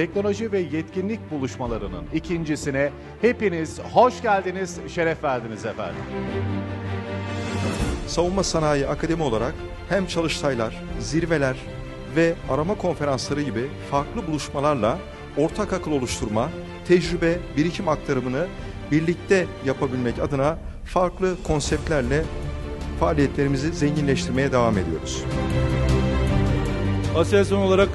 teknoloji ve yetkinlik buluşmalarının ikincisine hepiniz hoş geldiniz, şeref verdiniz efendim. Savunma Sanayi Akademi olarak hem çalıştaylar, zirveler ve arama konferansları gibi farklı buluşmalarla ortak akıl oluşturma, tecrübe, birikim aktarımını birlikte yapabilmek adına farklı konseptlerle faaliyetlerimizi zenginleştirmeye devam ediyoruz. Aselsan olarak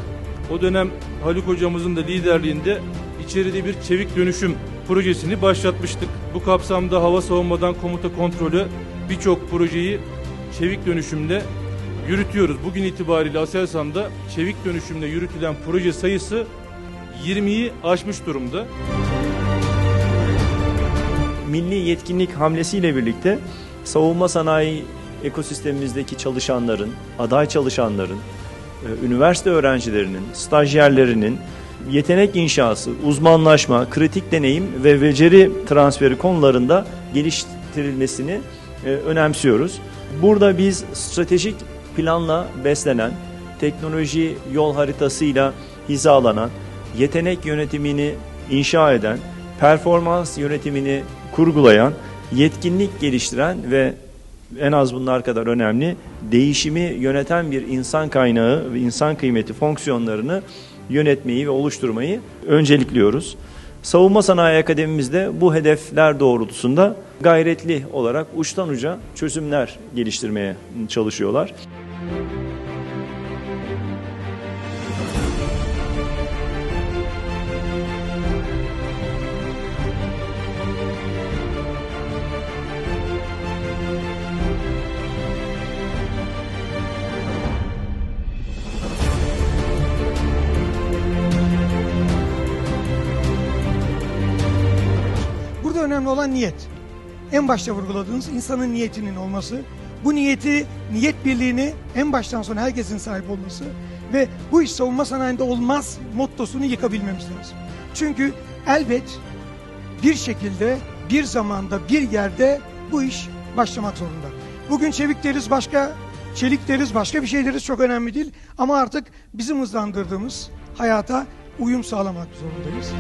o dönem Haluk hocamızın da liderliğinde içeride bir çevik dönüşüm projesini başlatmıştık. Bu kapsamda hava savunmadan komuta kontrolü birçok projeyi çevik dönüşümle yürütüyoruz. Bugün itibariyle Aselsan'da çevik dönüşümle yürütülen proje sayısı 20'yi aşmış durumda. milli yetkinlik hamlesiyle birlikte savunma sanayi ekosistemimizdeki çalışanların, aday çalışanların, üniversite öğrencilerinin, stajyerlerinin yetenek inşası, uzmanlaşma, kritik deneyim ve beceri transferi konularında geliştirilmesini e, önemsiyoruz. Burada biz stratejik planla beslenen, teknoloji yol haritasıyla hizalanan, yetenek yönetimini inşa eden, performans yönetimini kurgulayan, yetkinlik geliştiren ve en az bunlar kadar önemli değişimi yöneten bir insan kaynağı ve insan kıymeti fonksiyonlarını yönetmeyi ve oluşturmayı öncelikliyoruz. Savunma Sanayi Akademimizde bu hedefler doğrultusunda gayretli olarak uçtan uca çözümler geliştirmeye çalışıyorlar. Burada önemli olan niyet. En başta vurguladığınız insanın niyetinin olması. Bu niyeti, niyet birliğini en baştan sona herkesin sahip olması ve bu iş savunma sanayinde olmaz mottosunu yıkabilmemiz lazım. Çünkü elbet bir şekilde, bir zamanda, bir yerde bu iş başlamak zorunda. Bugün çevik deriz başka, çelik deriz başka bir şey deriz çok önemli değil. Ama artık bizim hızlandırdığımız hayata uyum sağlamak zorundayız.